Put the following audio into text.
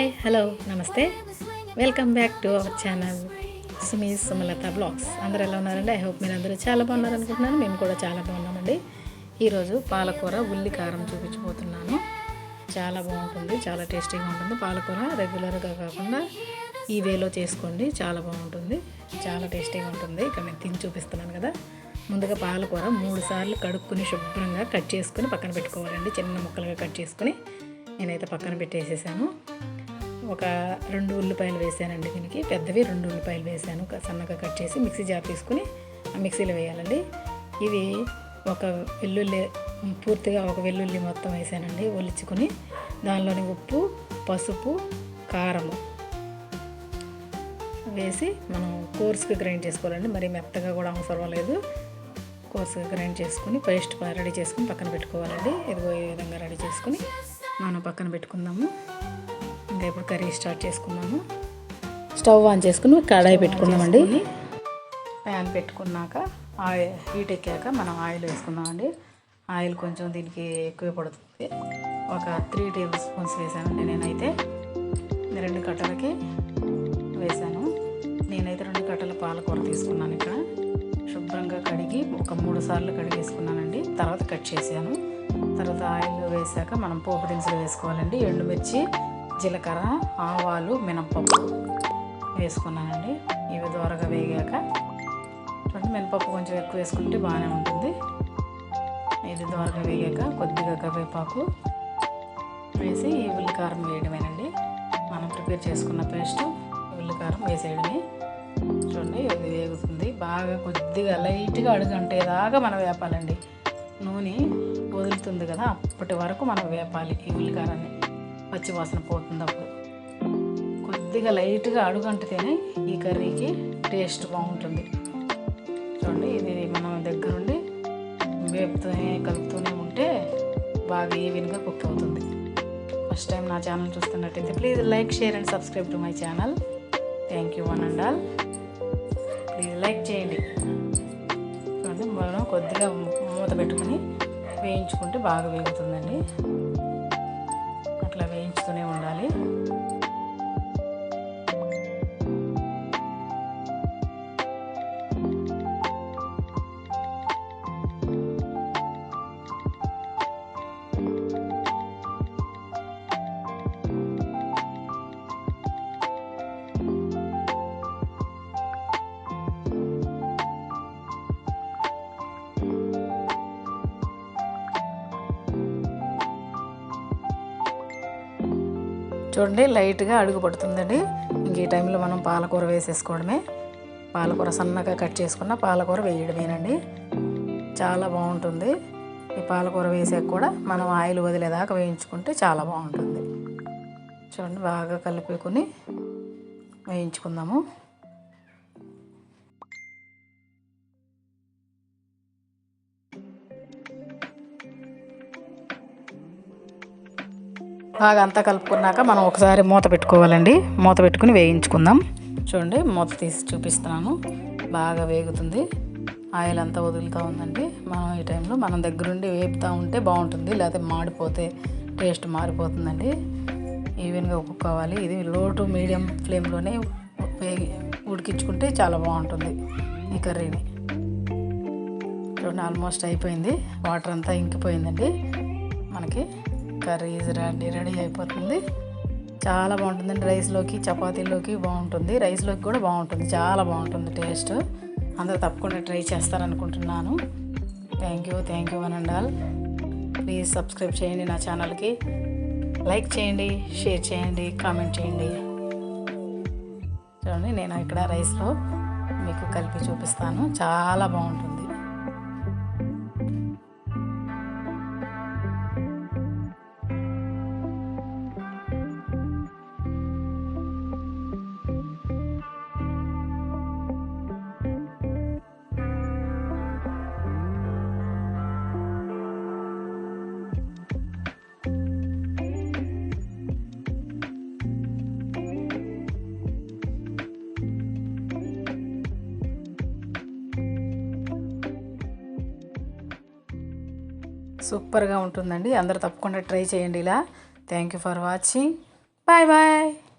Hi hello నమస్తే. Welcome back to our channel Sumi Sumalatha blogs అందరూ ఎలా ఉన్నారండి? ఐ హోప్ మీరు అందరూ చాలా బాగున్నారు అనుకుంటున్నాను. మేము కూడా చాలా బాగున్నామండి. ఈరోజు పాలకూర ఉల్లి కారం చూపించబోతున్నాను. చాలా బాగుంటుంది చాలా టేస్టీగా ఉంటుంది. పాలకూర రెగ్యులర్గా కాకుండా ఈ వేలో చేసుకోండి చాలా బాగుంటుంది. చాలా టేస్టీగా ఉంటుంది. ఇక్కడ నేను తిని చూపిస్తున్నాను కదా. ముందుగా పాలకూర మూడు సార్లు కడుక్కుని శుభ్రంగా కట్ చేసుకుని పక్కన పెట్టుకోవాలండి. చిన్న ముక్కలుగా కట్ చేసుకుని నేనైతే పక్కన పెట్టేసేసాను. ఒక రెండు ఉల్లిపాయలు వేసానండి దీనికి. పెద్దవి రెండు ఉల్లిపాయలు వేసాను. సన్నగా కట్ చేసి మిక్సీ జార్ తీసుకుని మిక్సీలో వేయాలండి. ఇవి ఒక వెల్లుల్లి పూర్తిగా ఒక వెల్లుల్లి మొత్తం వేసానండి. ఒలిచుకుని దానిలోని ఉప్పు పసుపు కారము వేసి మనం కోర్స్కి గ్రైండ్ చేసుకోవాలండి. మరి మెత్తగా కూడా అవసరం లేదు. కోర్స్గా గ్రైండ్ చేసుకుని పేస్ట్ రెడీ చేసుకుని పక్కన పెట్టుకోవాలండి. ఇదిగో ఈ విధంగా రెడీ చేసుకుని మనం పక్కన పెట్టుకుందాము. ఇంకా ఇప్పుడు కర్రీ స్టార్ట్ చేసుకుందాము స్టవ్ ఆన్ చేసుకుని కడాయి పెట్టుకుందామండి ప్యాన్ పెట్టుకున్నాక ఆయిల్ హీట్ ఎక్కాక మనం ఆయిల్ వేసుకుందామండి. ఆయిల్ కొంచెం దీనికి ఎక్కువ పడుతుంది. ఒక త్రీ టేబుల్ స్పూన్స్ వేసానండి నేనైతే. రెండు కట్టలకి వేసాను. నేనైతే రెండు కట్టల పాలకూర తీసుకున్నాను ఇక్కడ. శుభ్రంగా కడిగి ఒక మూడు సార్లు కడిగేసుకున్నానండి తర్వాత కట్ చేశాను. తర్వాత ఆయిల్ వేసాక మనం పోపు దినుసులు వేసుకోవాలండి. ఎండుమిర్చి జీలకర్ర ఆవాలు మినపప్పు వేసుకున్నానండి. ఇవి దోరగా వేగాక చూడండి మినపప్పు కొంచెం ఎక్కువ వేసుకుంటే బాగానే ఉంటుంది. ఇది దోరగా వేగాక కొద్దిగా కరివేపాకు వేసి ఈ ఉల్లికారం వేయడమేనండి. మనం ప్రిపేర్ చేసుకున్న పేస్ట్ ఉల్లికారం వేసేయడమే. చూడండి ఇది వేగుతుంది. బాగా కొద్దిగా లైట్గా అడుగంటేదాకా మనం వేపాలండి. నూనె వదులుతుంది కదా అప్పటి వరకు మనం వేపాలి ఈ ఉల్లికారాన్ని పచ్చి వాసన పోతుంది అప్పుడు. కొద్దిగా లైట్గా అడుగంటితేనే ఈ కర్రీకి టేస్ట్ బాగుంటుంది. చూడండి ఇది మనం దగ్గరుండి వేపుతూనే కలుపుతూనే ఉంటే బాగా ఈవెన్గా కుక్ అవుతుంది. ఫస్ట్ టైం నా ఛానల్ చూస్తున్నట్టయితే please like share and subscribe to my channel. Thank you one and all. Please like చేయండి. చూడండి మనం కొద్దిగా మూత పెట్టుకుని వేయించుకుంటే బాగా వేగుతుందండి. అట్లా వేయించుతూనే ఉండాలి. చూడండి లైట్గా అడుగు పడుతుందండి. ఇంక ఈ టైంలో మనం పాలకూర వేసేసుకోవడమే. పాలకూర సన్నగా కట్ చేసుకున్న పాలకూర వేయడమేనండి. చాలా బాగుంటుంది. ఈ పాలకూర వేసాక కూడా మనం ఆయిల్ వదిలేదాకా వేయించుకుంటే చాలా బాగుంటుంది. చూడండి బాగా కలుపుకొని వేయించుకుందాము. బాగా అంతా కలుపుకున్నాక మనం ఒకసారి మూత పెట్టుకోవాలండి. మూత పెట్టుకుని వేయించుకుందాం. చూడండి మూత తీసి చూపిస్తున్నాను. బాగా వేగుతుంది. ఆయిల్ అంతా వదులుతూ ఉందండి. మనం ఈ టైంలో మనం దగ్గరుండి వేపుతూ ఉంటే బాగుంటుంది లేకపోతే మాడిపోతే టేస్ట్ మారిపోతుందండి. ఈవెన్గా ఉప్పుకోవాలి ఇది లో టు మీడియం ఫ్లేమ్లోనే వేగి ఉడికించుకుంటే చాలా బాగుంటుంది ఈ కర్రీని. చూడండి ఆల్మోస్ట్ అయిపోయింది. వాటర్ అంతా ఇంకిపోయిందండి. మనకి కర్రీ రెడీ రెడీ అయిపోతుంది. చాలా బాగుంటుందండి రైస్లోకి చపాతీలోకి బాగుంటుంది. రైస్లోకి కూడా బాగుంటుంది. చాలా బాగుంటుంది టేస్ట్. అందరూ తప్పకుండా try చేస్తారనుకుంటున్నాను. Thank you thank you one and all please subscribe చేయండి నా ఛానల్కి. లైక్ చేయండి షేర్ చేయండి కామెంట్ చేయండి. చూడండి నేను ఇక్కడ రైస్లో మీకు కలిపి చూపిస్తాను. చాలా బాగుంటుంది. సూపర్గా ఉంటుందండి. అందరూ తప్పకుండా ట్రై చేయండి ఇలా. Thank you for watching bye bye